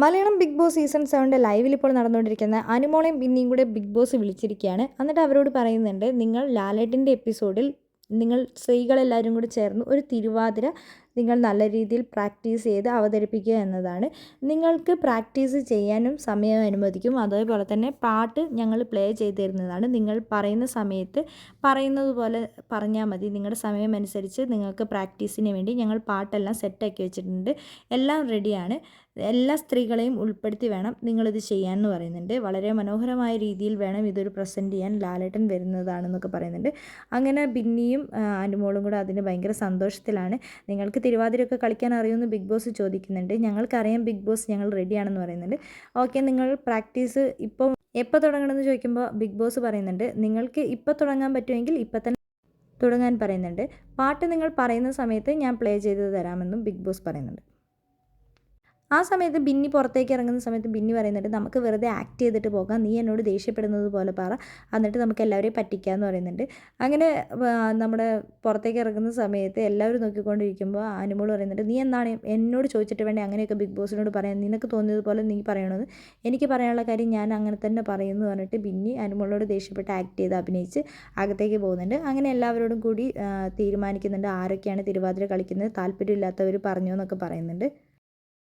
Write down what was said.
Malayalam big boss season സെവന്റെ ലൈവിൽ ഇപ്പോൾ നടന്നുകൊണ്ടിരിക്കുന്ന അനുമോളയും പിന്നെയും കൂടെ ബിഗ് ബോസ് വിളിച്ചിരിക്കുകയാണ്. എന്നിട്ട് അവരോട് പറയുന്നുണ്ട് നിങ്ങൾ ലാലേട്ടിന്റെ എപ്പിസോഡിൽ നിങ്ങൾ സ്ത്രീകളെല്ലാവരും കൂടി ചേർന്ന് ഒരു തിരുവാതിര നിങ്ങൾ നല്ല രീതിയിൽ പ്രാക്ടീസ് ചെയ്ത് അവതരിപ്പിക്കുക എന്നതാണ്. നിങ്ങൾക്ക് പ്രാക്ടീസ് ചെയ്യാനും സമയം അനുവദിക്കും. അതേപോലെ തന്നെ പാട്ട് ഞങ്ങൾ പ്ലേ ചെയ്ത് തരുന്നതാണ്. നിങ്ങൾ പറയുന്ന സമയത്ത് പറയുന്നത് പോലെ പറഞ്ഞാൽ മതി. നിങ്ങളുടെ സമയമനുസരിച്ച് നിങ്ങൾക്ക് പ്രാക്ടീസിന് വേണ്ടി ഞങ്ങൾ പാട്ടെല്ലാം സെറ്റാക്കി വെച്ചിട്ടുണ്ട്. എല്ലാം റെഡിയാണ്. എല്ലാ സ്ത്രീകളെയും ഉൾപ്പെടുത്തി വേണം നിങ്ങളിത് ചെയ്യാൻ എന്ന് പറയുന്നുണ്ട്. വളരെ മനോഹരമായ രീതിയിൽ വേണം ഇതൊരു പ്രസന്റ് ചെയ്യാൻ ലാലേട്ടൻ വരുന്നതാണെന്നൊക്കെ പറയുന്നുണ്ട്. അങ്ങനെ ബിന്നിയും അനുമോളും കൂടെ അതിന് ഭയങ്കര സന്തോഷത്തിലാണ്. നിങ്ങൾക്ക് തിരുവാതിരയൊക്കെ കളിക്കാൻ അറിയുമെന്ന് ബിഗ് ബോസ് ചോദിക്കുന്നുണ്ട്. ഞങ്ങൾക്കറിയാം ബിഗ് ബോസ് ഞങ്ങൾ റെഡിയാണെന്ന് പറയുന്നുണ്ട്. ഓക്കെ നിങ്ങൾ പ്രാക്ടീസ് ഇപ്പം എപ്പോൾ തുടങ്ങണമെന്ന് ചോദിക്കുമ്പോൾ ബിഗ് ബോസ് പറയുന്നുണ്ട്. നിങ്ങൾക്ക് ഇപ്പോൾ തുടങ്ങാൻ പറ്റുമെങ്കിൽ ഇപ്പം തന്നെ തുടങ്ങാൻ പറയുന്നുണ്ട്. പാട്ട് നിങ്ങൾ പറയുന്ന സമയത്ത് ഞാൻ പ്ലേ ചെയ്ത് തരാമെന്നും ബിഗ് ബോസ് പറയുന്നുണ്ട്. ആ സമയത്ത് ബിന്നി പുറത്തേക്ക് ഇറങ്ങുന്ന സമയത്ത് ബിന്നി പറയുന്നുണ്ട് നമുക്ക് വെറുതെ ആക്ട് ചെയ്തിട്ട് പോകാം. നീ എന്നോട് ദേഷ്യപ്പെടുന്നത് പോലെ പറ. എന്നിട്ട് നമുക്ക് എല്ലാവരെയും പറ്റിക്കാമെന്ന് പറയുന്നുണ്ട്. അങ്ങനെ നമ്മുടെ പുറത്തേക്ക് ഇറങ്ങുന്ന സമയത്ത് എല്ലാവരും നോക്കിക്കൊണ്ടിരിക്കുമ്പോൾ അനുമോൾ പറയുന്നുണ്ട് നീ എന്താണ് എന്നോട് ചോദിച്ചിട്ട് വേണ്ടി? അങ്ങനെയൊക്കെ ബിഗ് ബോസിനോട് പറയാൻ. നിനക്ക് തോന്നിയതുപോലെ നീ പറയണമെന്ന് എനിക്ക് പറയാനുള്ള കാര്യം ഞാൻ അങ്ങനെ തന്നെ പറയുമെന്ന് പറഞ്ഞിട്ട് ബിന്നി അനുമോളോട് ദേഷ്യപ്പെട്ട് ആക്ട് ചെയ്ത് അഭിനയിച്ച് അകത്തേക്ക് പോകുന്നുണ്ട്. അങ്ങനെ എല്ലാവരോടും കൂടി തീരുമാനിക്കുന്നുണ്ട് ആരൊക്കെയാണ് തിരുവാതിര കളിക്കുന്നത്. താല്പര്യമില്ലാത്തവർ പറഞ്ഞു എന്നൊക്കെ പറയുന്നുണ്ട്.